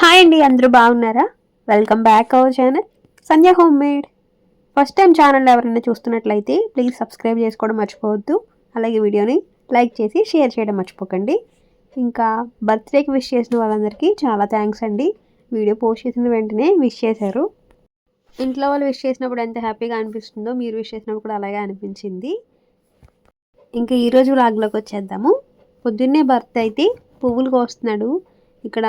Hi అండి అందరూ బాగున్నారా? Welcome back our channel Sandhya home made first time channel ఎవరైనా చూస్తున్నట్లయితే ప్లీజ్ సబ్స్క్రైబ్ చేసుకోవడం మర్చిపోవద్దు. అలాగే వీడియోని లైక్ చేసి షేర్ చేయడం మర్చిపోకండి. ఇంకా బర్త్డేకి విష్ చేసిన వాళ్ళందరికీ చాలా థ్యాంక్స్ అండి. వీడియో పోస్ట్ చేసిన వెంటనే విష్ చేశారు. ఇంట్లో వాళ్ళు విష్ చేసినప్పుడు ఎంత హ్యాపీగా అనిపిస్తుందో మీరు విష్ చేసినప్పుడు కూడా అలాగే అనిపించింది. ఇంకా ఈరోజు లాగ్లోకి వచ్చేద్దాము. పొద్దున్నే బర్త్ అయితే పువ్వులు కోస్తున్నాడు. ఇక్కడ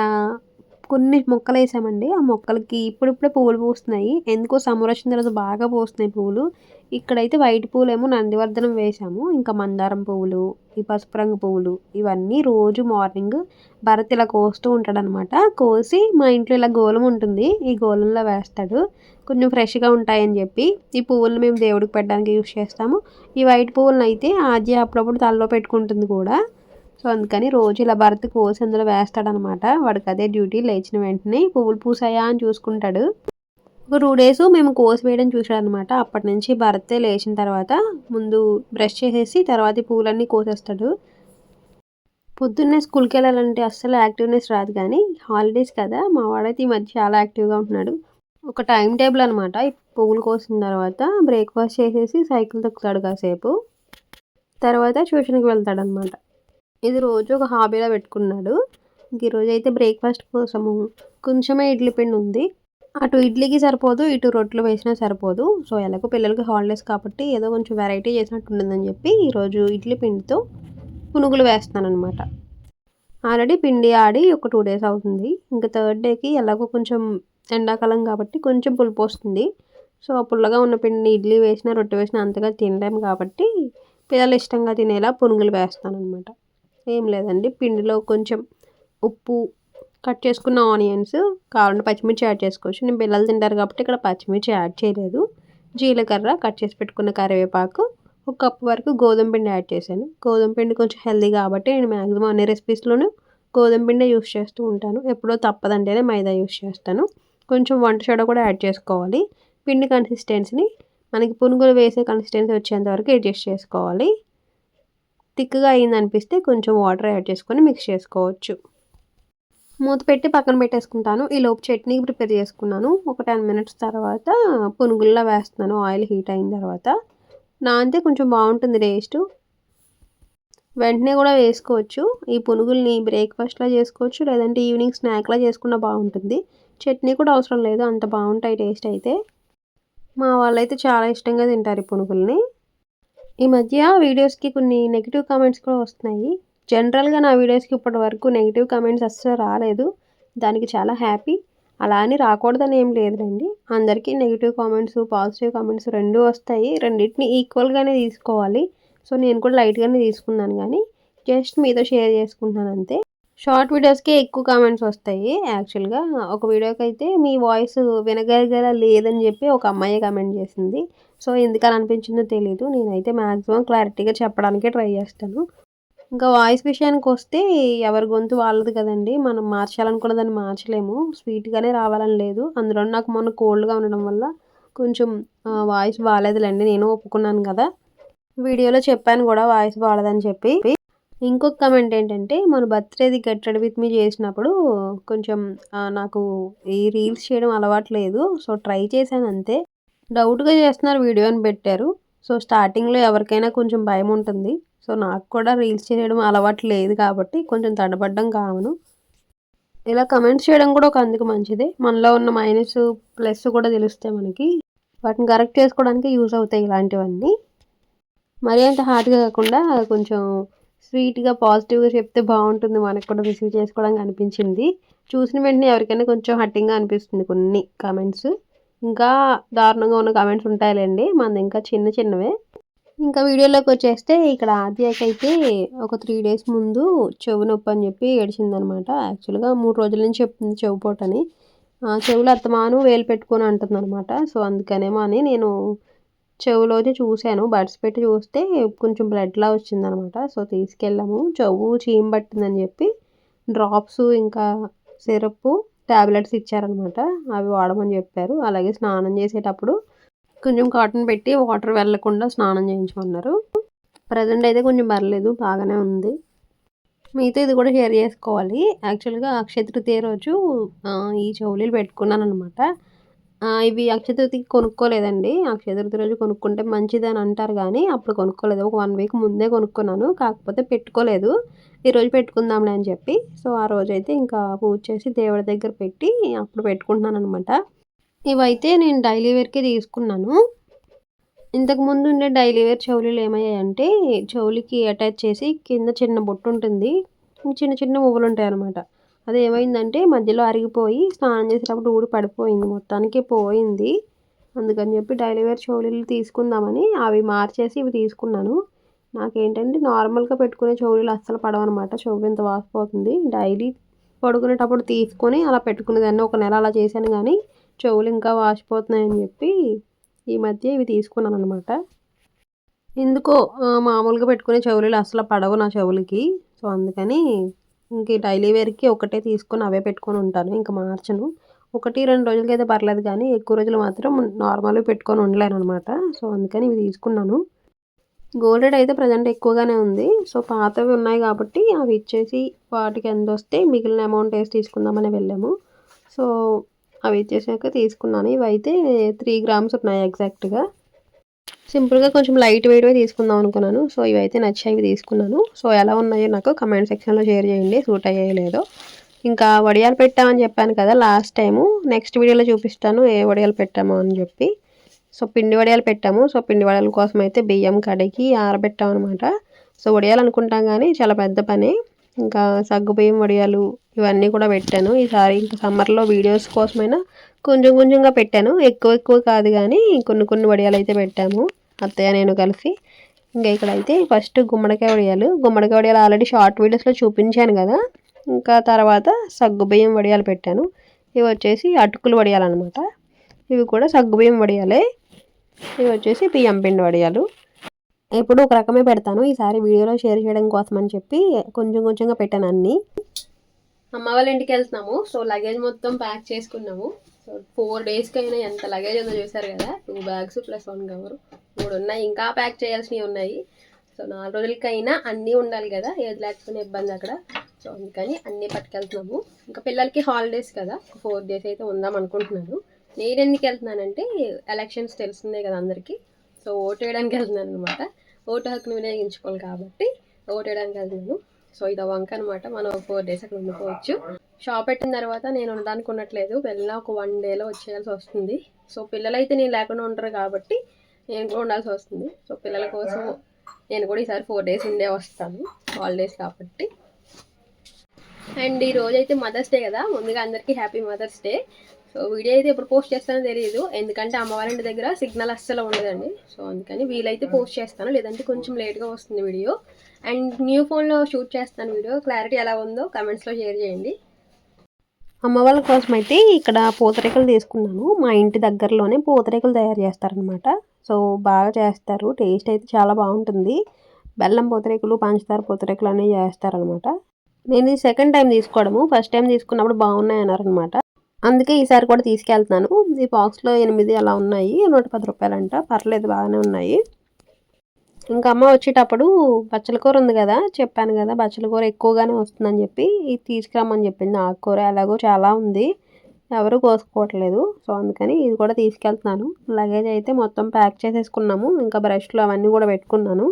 కొన్ని మొక్కలు వేసామండి ఆ మొక్కలకి ఇప్పుడిప్పుడే పువ్వులు పూస్తున్నాయి. ఎందుకో సమ్మర్ వచ్చిన తర్వాత బాగా పూస్తున్నాయి పువ్వులు. ఇక్కడైతే వైట్ పువ్వులు ఏమో నందివర్ధనం వేసాము ఇంకా మందారం పువ్వులు ఈ పసుపు రంగు పువ్వులు ఇవన్నీ రోజు మార్నింగ్ భరత్ ఇలా కోస్తూ ఉంటాడనమాట. కోసి మా ఇంట్లో ఇలా గోలం ఉంటుంది. ఈ గోలంలో వేస్తాడు. కొంచెం ఫ్రెష్గా ఉంటాయని చెప్పి ఈ పువ్వులను మేము దేవుడికి పెట్టడానికి యూస్ చేస్తాము. ఈ వైట్ పువ్వులను అయితే ఆద్య అప్పుడప్పుడు తలలో పెట్టుకుంటుంది కూడా. సో అందుకని రోజు ఇలా భరత్ కోసి అందులో వేస్తాడనమాట. వాడికి అదే డ్యూటీ లేచిన వెంటనే పువ్వులు పూసాయా అని చూసుకుంటాడు. ఒక టూ డేస్ మేము కోసి వేయడం చూసాడనమాట అప్పటి నుంచి భరతే లేచిన తర్వాత ముందు బ్రష్ చేసేసి తర్వాత ఈ పువ్వులన్నీ కోసేస్తాడు. పొద్దున్నే స్కూల్కి వెళ్ళాలంటే అస్సలు యాక్టివ్నెస్ రాదు కానీ హాలిడేస్ కదా మా వాడైతే ఈ మధ్య చాలా యాక్టివ్గా ఉంటున్నాడు. ఒక టైం టేబుల్ అనమాట. పువ్వులు కోసిన తర్వాత బ్రేక్ఫాస్ట్ చేసేసి సైకిల్ తొక్కుతాడు కాసేపు. తర్వాత ట్యూషన్కి వెళ్తాడనమాట. ఇది రోజు ఒక హాబీలా పెట్టుకున్నాడు. ఇంక ఈరోజు అయితే బ్రేక్ఫాస్ట్ కోసము కొంచెమే ఇడ్లీ పిండి ఉంది. అటు ఇడ్లీకి సరిపోదు ఇటు రొట్టెలు వేసినా సరిపోదు. సో ఎలాగో పిల్లలకి హాలిడేస్ కాబట్టి ఏదో కొంచెం వెరైటీ చేసినట్టు ఉండదని చెప్పి ఈరోజు ఇడ్లీ పిండితో పునుగులు వేస్తానన్నమాట ఆల్రెడీ పిండి ఆడి ఒక టూ డేస్ అవుతుంది. ఇంకా థర్డ్ డేకి ఎలాగో కొంచెం ఎండాకాలం కాబట్టి కొంచెం పులుపు వస్తుంది. సో ఆ పుల్లగా ఉన్న పిండిని ఇడ్లీ వేసినా రొట్టె వేసినా అంతగా తినలేము కాబట్టి పిల్లలు ఇష్టంగా తినేలా పునుగులు వేస్తాను అనమాట ఏం లేదండి. పిండిలో కొంచెం ఉప్పు కట్ చేసుకున్న ఆనియన్స్ కావాలంటే పచ్చిమిర్చి యాడ్ చేసుకోవచ్చు. నేను పిల్లలు తింటారు కాబట్టి ఇక్కడ పచ్చిమిర్చి యాడ్ చేయలేదు. జీలకర్ర కట్ చేసి పెట్టుకున్న కరివేపాకు ఒక కప్పు వరకు గోధుమ పిండి యాడ్ చేశాను. గోధుమ పిండి కొంచెం హెల్దీ కాబట్టి నేను మ్యాక్సిమం అన్ని రెసిపీస్లోనూ గోధుమ పిండి యూస్ చేస్తూ ఉంటాను. ఎప్పుడో తప్పదంటేనే మైదా యూస్ చేస్తాను. కొంచెం వంట సోడా కూడా యాడ్ చేసుకోవాలి. పిండి కన్సిస్టెన్సీని మనకి పునుగులు వేసే కన్సిస్టెన్సీ వచ్చేంత వరకు అడ్జస్ట్ చేసుకోవాలి. థిక్గా అయింది అనిపిస్తే కొంచెం వాటర్ యాడ్ చేసుకొని మిక్స్ చేసుకోవచ్చు. మూత పెట్టి పక్కన పెట్టేసుకుంటాను. ఈ లోపు చట్నీ ప్రిపేర్ చేసుకున్నాను. ఒక టెన్ మినిట్స్ తర్వాత పునుగుల్లో వేస్తున్నాను. ఆయిల్ హీట్ అయిన తర్వాత. నా అంతే కొంచెం బాగుంటుంది టేస్ట్. వెంటనే కూడా వేసుకోవచ్చు. ఈ పునుగుల్ని బ్రేక్ఫాస్ట్లో చేసుకోవచ్చు. లేదంటే ఈవినింగ్ స్నాక్లా చేసుకున్నా బాగుంటుంది. చట్నీ కూడా అవసరం లేదు. అంత బాగుంటాయి టేస్ట్ అయితే. మా వాళ్ళైతే చాలా ఇష్టంగా తింటారు ఈ పునుగుల్ని. ఈ మధ్య వీడియోస్కి కొన్ని నెగిటివ్ కామెంట్స్ కూడా వస్తున్నాయి. జనరల్గా నా వీడియోస్కి ఇప్పటి వరకు నెగిటివ్ కామెంట్స్ అస్సలు రాలేదు. దానికి చాలా హ్యాపీ అలా అని రాకూడదని ఏం లేదులేండి. అందరికీ నెగిటివ్ కామెంట్స్ పాజిటివ్ కామెంట్స్ రెండు వస్తాయి. రెండింటిని ఈక్వల్గానే తీసుకోవాలి. సో నేను కూడా లైట్గానే తీసుకున్నాను కానీ జస్ట్ మీతో షేర్ చేసుకుంటున్నాను అంతే. షార్ట్ వీడియోస్కే ఎక్కువ కామెంట్స్ వస్తాయి. యాక్చువల్గా ఒక వీడియోకి అయితే మీ వాయిస్ వినగలిగేలా లేదని చెప్పి ఒక అమ్మాయి కామెంట్ చేసింది. సో ఎందుకని అనిపించిందో తెలియదు నేనైతే మ్యాక్సిమం క్లారిటీగా చెప్పడానికే ట్రై చేస్తాను. ఇంకా వాయిస్ విషయానికి వస్తే ఎవరి గొంతు వాళ్ళది కదండి. మనం మార్చాలనుకున్న దాన్ని మార్చలేము. స్వీట్గానే రావాలని లేదు. అందులో నాకు మొన్న కోల్డ్గా ఉండడం వల్ల కొంచెం వాయిస్ బాగాలేదులేండి నేను ఒప్పుకున్నాను కదా. వీడియోలో చెప్పాను కూడా వాయిస్ బాగాలేదని చెప్పి. ఇంకొక కమెంట్ ఏంటంటే మన బర్త్డేది గెట్ విత్ మీ చేసినప్పుడు కొంచెం నాకు ఈ రీల్స్ చేయడం అలవాటు లేదు. సో ట్రై చేశాను అంతే. డౌట్గా చేస్తున్నారు వీడియో అని పెట్టారు. సో స్టార్టింగ్లో ఎవరికైనా కొంచెం భయం ఉంటుంది. సో నాకు కూడా రీల్స్ చేయడం అలవాటు లేదు కాబట్టి కొంచెం తడబడ్డం కావును ఇలా కమెంట్స్ చేయడం కూడా ఒక అందుకు మంచిదే. మనలో ఉన్న మైనస్ ప్లస్ కూడా తెలుస్తాయి మనకి. వాటిని కరెక్ట్ చేసుకోవడానికి యూజ్ అవుతాయి ఇలాంటివన్నీ. మరీ అంత హార్డ్గా కాకుండా కొంచెం స్వీట్గా పాజిటివ్గా చెప్తే బాగుంటుంది. మనకు కూడా రిసీవ్ చేసుకోవడానికి అనిపించింది. చూసిన వెంటనే ఎవరికైనా కొంచెం హట్టింగ్గా అనిపిస్తుంది కొన్ని కామెంట్స్. ఇంకా దారుణంగా ఉన్న కామెంట్స్ ఉంటాయిలేండి. మనది ఇంకా చిన్న చిన్నవే. ఇంకా వీడియోలోకి వచ్చేస్తే ఇక్కడ ఆద్యాకైతే ఒక త్రీ డేస్ ముందు చెవు నొప్పి అని చెప్పి ఏడిచిందనమాట. యాక్చువల్గా మూడు రోజుల నుంచి చెప్తుంది చెవు పోటని చెవులు అత్తమాను వేలు పెట్టుకొని అంటుంది అనమాట సో అందుకనేమో అని నేను చెవులోనే చూశాను. బడ్స్ పెట్టి చూస్తే కొంచెం బ్లడ్లా వచ్చిందనమాట. సో తీసుకెళ్ళాము. చెవు చీమ పట్టిందని చెప్పి. డ్రాప్స్ ఇంకా సిరప్ ట్యాబ్లెట్స్ ఇచ్చారనమాట. అవి వాడమని చెప్పారు. అలాగే స్నానం చేసేటప్పుడు కొంచెం కాటన్ పెట్టి వాటర్ వెళ్ళకుండా స్నానం చేయించమన్నారు. ప్రజెంట్ అయితే కొంచెం పర్లేదు బాగానే ఉంది. మీతో ఇది కూడా షేర్ చేసుకోవాలి. యాక్చువల్గా అక్షయ తృతీయ రోజు ఈ చెవులీలు పెట్టుకున్నాను అనమాట ఇవి అక్షయ తృతీయకి కొనుక్కోలేదండి. అక్షయ తృతీయ రోజు కొనుక్కుంటే మంచిది అని అంటారు కానీ అప్పుడు కొనుక్కోలేదు. ఒక వన్ వీక్ ముందే కొనుక్కున్నాను. కాకపోతే పెట్టుకోలేదు. ఈరోజు పెట్టుకుందాంలే అని చెప్పి సో ఆ రోజు అయితే ఇంకా పూజ చేసి దేవుడి దగ్గర పెట్టి అప్పుడు పెట్టుకుంటున్నాను అనమాట ఇవైతే నేను డైలీ వేర్కి తీసుకున్నాను. ఇంతకుముందు ఉండే డైలీ వేర్ చెవులీలు ఏమయ్యాయంటే చెవులకి అటాచ్ చేసి కింద చిన్న బొట్టు ఉంటుంది. చిన్న చిన్న మువ్వలు ఉంటాయి అనమాట అది ఏమైందంటే మధ్యలో అరిగిపోయి స్నానం చేసేటప్పుడు ఊడి పడిపోయింది. మొత్తానికి పోయింది. అందుకని చెప్పి డైలీ వేర్ చెవులీలు తీసుకుందామని అవి మార్చేసి ఇవి తీసుకున్నాను. నాకేంటంటే నార్మల్గా పెట్టుకునే చెవులు అస్సలు పడవన్నమాట చెవు ఇంత వాసిపోతుంది. డైలీ పడుకునేటప్పుడు తీసుకొని అలా పెట్టుకునేదాన్ని. ఒక నెల అలా చేశాను కానీ చెవులు ఇంకా వాసిపోతున్నాయని చెప్పి ఈ మధ్య ఇవి తీసుకున్నాను అనమాట ఎందుకో మామూలుగా పెట్టుకునే చెవులు అసలు పడవు నా చెవులకి. సో అందుకని ఇంక డైలీ వేర్కి ఒకటే తీసుకొని అవే పెట్టుకొని ఉంటాను. ఇంకా మార్చను. ఒకటి రెండు రోజులకి అయితే పర్లేదు కానీ ఎక్కువ రోజులు మాత్రం నార్మల్గా పెట్టుకొని ఉండలేను అనమాట సో అందుకని ఇవి తీసుకున్నాను. గోల్డెడ్ అయితే ప్రజెంట్ ఎక్కువగానే ఉంది. సో పాతవి ఉన్నాయి కాబట్టి అవి ఇచ్చేసి వాటికి ఎంత వస్తే మిగిలిన అమౌంట్ వేసి తీసుకుందామని వెళ్ళాము. సో అవి ఇచ్చేసాక తీసుకున్నాను. ఇవి అయితే త్రీ గ్రామ్స్ ఉన్నాయి ఎగ్జాక్ట్గా సింపుల్గా కొంచెం లైట్ వెయిట్వే తీసుకుందాం అనుకున్నాను. సో ఇవైతే నచ్చాయి తీసుకున్నాను. సో ఎలా ఉన్నాయో నాకు కమెంట్ సెక్షన్లో షేర్ చేయండి. సూట్ అయ్యాయో లేదో. ఇంకా వడియాలు పెట్టామని చెప్పాను కదా లాస్ట్ టైము నెక్స్ట్ వీడియోలో చూపిస్తాను ఏ వడియాలు పెట్టామో అని చెప్పి. సో పిండి వడియాలు పెట్టాము. సో పిండి వడియాల కోసం అయితే బియ్యం కడిగి ఆరబెట్టాం అనమాట సో వడియాలు అనుకుంటాం కానీ చాలా పెద్ద పని. ఇంకా సగ్గుబియ్యం వడియాలు ఇవన్నీ కూడా పెట్టాను. ఈసారి ఇంకా సమ్మర్లో వీడియోస్ కోసమైనా కొంచెం కొంచెంగా పెట్టాను. ఎక్కువ ఎక్కువ కాదు కానీ కొన్ని కొన్ని వడియాలు అయితే పెట్టాము. అత్తయ్య నేను కలిసి. ఇంకా ఇక్కడైతే ఫస్ట్ గుమ్మడికాయ వడియాలు. గుమ్మడికాయ వడియాలు ఆల్రెడీ షార్ట్ వీడియోస్లో చూపించాను కదా. ఇంకా తర్వాత సగ్గుబియ్యం వడియాలు పెట్టాను. ఇవి వచ్చేసి అటుకులు వడియాలన్నమాట. ఇవి కూడా సగ్గుబియ్యం వడియాలే. ఇవి వచ్చేసి బియ్యం పిండి వడియాలు. ఎప్పుడు ఒక రకమే పెడతాను. ఈసారి వీడియోలో షేర్ చేయడం కోసం అని చెప్పి కొంచెం కొంచెంగా పెట్టాను అన్నీ. అమ్మ వాళ్ళ ఇంటికి వెళ్తున్నాము. సో లగేజ్ మొత్తం ప్యాక్ చేసుకున్నాము. సో ఫోర్ డేస్కి అయినా ఎంత లగేజ్ ఉందో చూసారు కదా? Two bags plus one cover. మూడు ఉన్నాయి. ఇంకా ప్యాక్ చేయాల్సినవి ఉన్నాయి. సో నాలుగు రోజులకైనా అన్నీ ఉండాలి కదా? ఏది లేకపోయినా ఇబ్బంది అక్కడ. సో అందుకని అన్నీ పట్టుకెళ్తున్నాము. ఇంకా పిల్లలకి హాలిడేస్ కదా? ఫోర్ డేస్ అయితే ఉందాం అనుకుంటున్నాను. నేను ఎందుకు వెళ్తున్నానంటే ఎలక్షన్స్ తెలిసిందే కదా అందరికీ. సో ఓటు వేయడానికి వెళ్తున్నాను అనమాట ఓటు హక్కును వినియోగించుకోవాలి కాబట్టి ఓటు వేయడానికి వెళ్తున్నాను. సో ఇది వంక అనమాట మనం ఫోర్ డేస్ అక్కడ ఉండిపోవచ్చు. షాప్ పెట్టిన తర్వాత నేను ఉండడానికి ఉండట్లేదు. వెళ్ళినా ఒక వన్ డేలో వచ్చేయాల్సి వస్తుంది. సో పిల్లలైతే నేను లేకుండా ఉంటారు కాబట్టి నేను కూడా ఉండాల్సి వస్తుంది. సో పిల్లల కోసం నేను కూడా ఈసారి ఫోర్ డేస్ ఉండే వస్తాను. హాలిడేస్ కాబట్టి. అండ్ ఈ రోజు అయితే మదర్స్ డే కదా ముందుగా అందరికీ happy mother's day so video అయితే ఎప్పుడు పోస్ట్ చేస్తానో తెలియదు ఎందుకంటే అమ్మవారి ఇంటి దగ్గర సిగ్నల్ అస్సలు ఉండదండి. సో అందుకని వీలైతే పోస్ట్ చేస్తాను. లేదంటే కొంచెం లేట్గా వస్తుంది వీడియో. అండ్ న్యూ ఫోన్లో షూట్ చేస్తాను వీడియో. క్లారిటీ ఎలా ఉందో కమెంట్స్లో షేర్ చేయండి. అమ్మ వాళ్ళ కోసం అయితే ఇక్కడ పూతరేకులు తీసుకున్నాను. మా ఇంటి దగ్గరలోనే పూతరేకులు తయారు చేస్తారనమాట సో బాగా చేస్తారు. టేస్ట్ అయితే చాలా బాగుంటుంది. బెల్లం పూతరేకులు పంచదార పూతరేకులు అనేవి చేస్తారనమాట నేను ఇది సెకండ్ టైం తీసుకోవడము. ఫస్ట్ టైం తీసుకున్నప్పుడు బాగున్నాయి అన్నారనమాట అందుకే ఈసారి కూడా తీసుకెళ్తున్నాను. ఈ బాక్స్లో ఎనిమిది అలా ఉన్నాయి. నూట పది రూపాయలంట. పర్లేదు బాగానే ఉన్నాయి. ఇంకా అమ్మ వచ్చేటప్పుడు బచ్చల కూర ఉంది కదా చెప్పాను కదా బచ్చలకూర ఎక్కువగానే వస్తుందని చెప్పి ఇది తీసుకురమ్మని చెప్పింది. ఆకుకూర ఎలాగో చాలా ఉంది. ఎవరు కోసుకోవట్లేదు. సో అందుకని ఇది కూడా తీసుకెళ్తున్నాను. లగేజ్ అయితే మొత్తం ప్యాక్ చేసేసుకున్నాము. ఇంకా బ్రష్లు అవన్నీ కూడా పెట్టుకున్నాను.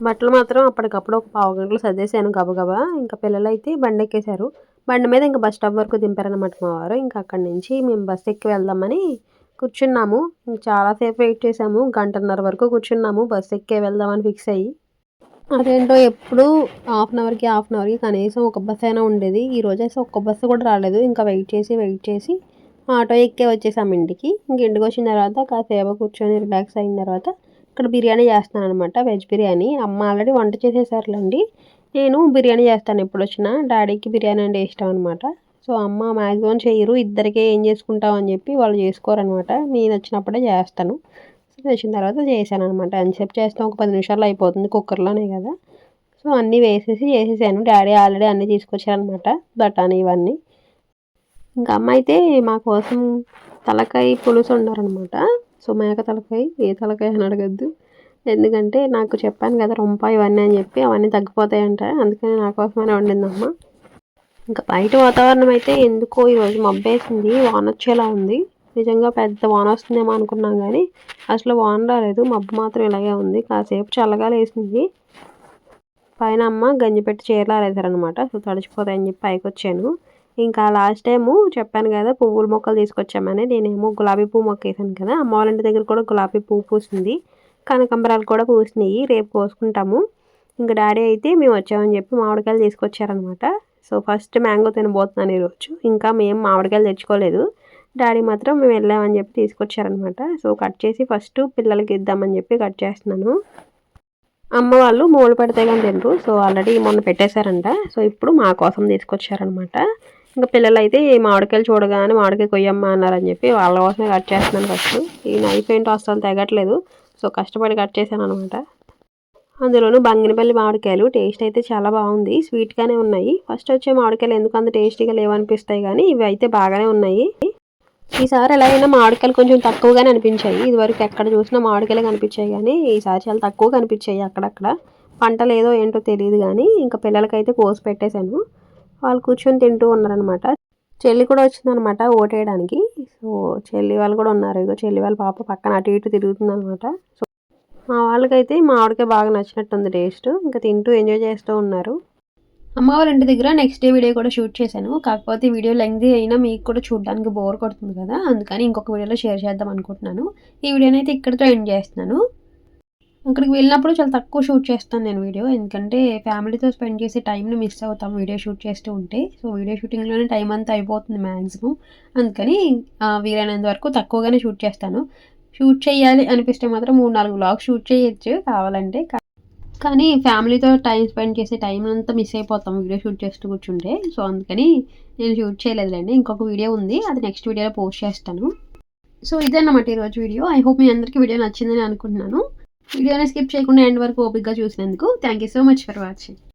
బట్టలు మాత్రం అప్పటికప్పుడు ఒక పావు గంటలు సర్దేశాను గబగబా. ఇంకా పిల్లలు అయితే బండి ఎక్కేశారు బండి మీద ఇంకా బస్ స్టాప్ వరకు దింపారనమాట మా వారు. ఇంకా అక్కడి నుంచి మేము బస్ ఎక్కి వెళ్దామని కూర్చున్నాము. చాలాసేపు వెయిట్ చేసాము గంటన్నర వరకు కూర్చున్నాము. బస్ ఎక్కే వెళ్దామని ఫిక్స్ అయ్యి. అదేంటో ఎప్పుడు హాఫ్ అన్ అవర్కి హాఫ్ అన్ అవర్కి కనీసం ఒక బస్ అయినా ఉండేది. ఈ రోజు అయితే ఒక్క బస్సు కూడా రాలేదు. ఇంకా వెయిట్ చేసి వెయిట్ చేసి ఆటో ఎక్కే వచ్చేసాము ఇంటికి. ఇంక ఇంటికి వచ్చిన తర్వాత కాసేపు కూర్చొని రిలాక్స్ అయిన తర్వాత ఇక్కడ బిర్యానీ చేస్తాను అనమాట వెజ్ బిర్యానీ. అమ్మ ఆల్రెడీ వంట చేసేసారులేండి. నేను బిర్యానీ చేస్తాను ఎప్పుడు వచ్చినా డాడీకి బిర్యానీ అంటే ఇష్టం అనమాట సో అమ్మ మ్యాక్సిమం చేయరు. ఇద్దరికే ఏం చేసుకుంటాం అని చెప్పి వాళ్ళు చేసుకోరనమాట నేను వచ్చినప్పుడే చేస్తాను. సో వచ్చిన తర్వాత చేశాను అనమాట ఎంతసేపు చేస్తాం? ఒక పది నిమిషాల్లో అయిపోతుంది కుక్కర్లోనే కదా. సో అన్నీ వేసేసి చేసేసాను. డాడీ ఆల్రెడీ అన్నీ తీసుకొచ్చారనమాట బఠానీ ఇవన్నీ. ఇంకా అమ్మ అయితే మా కోసం తలకాయ పులుసు ఉన్నారనమాట సో మేక తలకాయ ఏ తలకాయ అని అడగద్దు. ఎందుకంటే నాకు చెప్పాను కదా రొంప ఇవన్నీ అని చెప్పి అవన్నీ తగ్గిపోతాయంట. అందుకని నా కోసమనే వండిందమ్మ. ఇంకా బయట వాతావరణం అయితే ఎందుకో ఈరోజు మబ్బేసింది. వాన వచ్చేలా ఉంది. నిజంగా పెద్ద వాన వస్తుందేమో అనుకున్నాం కానీ అసలు వాన రాలేదు. మబ్బు మాత్రం ఇలాగే ఉంది. కాసేపు చల్లగా లేసింది పైన అమ్మ గంజి పెట్టి చీరలు ఆరేసారనమాట సో తడిచిపోతాయని చెప్పి పైకి వచ్చాను ఇంకా లాస్ట్ టైము చెప్పాను కదా పువ్వుల మొక్కలు తీసుకొచ్చామని. నేనేమో గులాబీ పువ్వు మొక్క వేసాను కదా. అమ్మ వాళ్ళ ఇంటి దగ్గర కూడా గులాబీ పువ్వు పూసింది. కనకంబరాలు కూడా పూసినాయి. రేపు కోసుకుంటాము. ఇంకా డాడీ అయితే మేము వచ్చామని చెప్పి మామిడికాయలు తీసుకొచ్చారనమాట. సో ఫస్ట్ మ్యాంగో తినబోతున్నాను ఈరోజు. ఇంకా మేము మామిడికాయలు తెచ్చుకోలేదు. డాడీ మాత్రం మేము వెళ్ళామని చెప్పి తీసుకొచ్చారనమాట. సో కట్ చేసి ఫస్ట్ పిల్లలకి ఇద్దామని చెప్పి కట్ చేస్తున్నాను. అమ్మ వాళ్ళు మూడు పెడితే కానీ తినరు. సో ఆల్రెడీ మొన్న పెట్టేశారంట. సో ఇప్పుడు మా కోసం తీసుకొచ్చారనమాట. ఇంకా పిల్లలు అయితే మామిడికాయలు చూడగానే మామిడికాయ కొయ్యమ్మ అన్నారని చెప్పి వాళ్ళ కోసమే కట్ చేస్తున్నాను ఫస్ట్. ఈ నైఫ్ ఏంటో అస్సలు తెగట్లేదు. సో కష్టపడి కట్ చేశాను అనమాట అందులోనూ బంగినపల్లి మామిడికాయలు టేస్ట్ అయితే చాలా బాగుంది. స్వీట్గానే ఉన్నాయి. ఫస్ట్ వచ్చే మామిడికాయలు ఎందుకు అంత టేస్టీగా లేవనిపిస్తాయి కానీ ఇవి అయితే బాగానే ఉన్నాయి. ఈసారి ఎలా అయినా మామిడికాయలు కొంచెం తక్కువగానే అనిపించాయి. ఇదివరకు ఎక్కడ చూసినా మామిడికాయలు కనిపించాయి కానీ ఈసారి చాలా తక్కువ కనిపించాయి అక్కడక్కడ. పంటలు ఏదో ఏంటో తెలియదు కానీ ఇంకా పిల్లలకైతే కోసి పెట్టేశాను. వాళ్ళు కూర్చొని తింటూ ఉన్నారనమాట చెల్లి కూడా వచ్చిందనమాట ఓటేయడానికి. సో చెల్లి వాళ్ళు కూడా ఉన్నారు. ఇగో చెల్లి వాళ్ళ పాప పక్కన అటు ఇటు తిరుగుతుంది అనమాట సో మా వాళ్ళకైతే మా ఆవిడకే బాగా నచ్చినట్టుంది టేస్ట్. ఇంకా తింటూ ఎంజాయ్ చేస్తూ ఉన్నారు. అమ్మవారి ఇంటి దగ్గర నెక్స్ట్ డే వీడియో కూడా షూట్ చేశాను. కాకపోతే వీడియో లెంగ్ది అయినా మీకు కూడా చూడడానికి బోర్ కొడుతుంది కదా. అందుకని ఇంకొక వీడియోలో షేర్ చేద్దాం అనుకుంటున్నాను. ఈ వీడియోనైతే అయితే ఇక్కడితో ఎండ్ చేస్తున్నాను. అక్కడికి వెళ్ళినప్పుడు చాలా తక్కువ షూట్ చేస్తాను నేను వీడియో. ఎందుకంటే ఫ్యామిలీతో స్పెండ్ చేసే టైంని మిస్ అవుతాం వీడియో షూట్ చేస్తూ ఉంటే. సో వీడియో షూటింగ్లోనే టైం అంతా అయిపోతుంది మ్యాక్సిమం అందుకని వీలైనంత వరకు తక్కువగానే షూట్ చేస్తాను. షూట్ చేయాలి అనిపిస్తే మాత్రం మూడు నాలుగు బ్లాగ్స్ షూట్ చేయొచ్చు కావాలంటే. కానీ ఫ్యామిలీతో టైం స్పెండ్ చేసే టైం అంతా మిస్ అయిపోతాం వీడియో షూట్ చేస్తూ కూర్చుంటే. సో అందుకని నేను షూట్ చేయలేదులేండి. ఇంకొక వీడియో ఉంది. అది నెక్స్ట్ వీడియోలో పోస్ట్ చేస్తాను. సో ఇదన్నమాట ఈరోజు వీడియో. ఐ హోప్ మీ అందరికీ వీడియో నచ్చిందని అనుకుంటున్నాను. వీడియోని స్కిప్ చేయకుండా ఎండ్ వరకు ఓపిక్గా చూసినందుకు thank you so much for watching.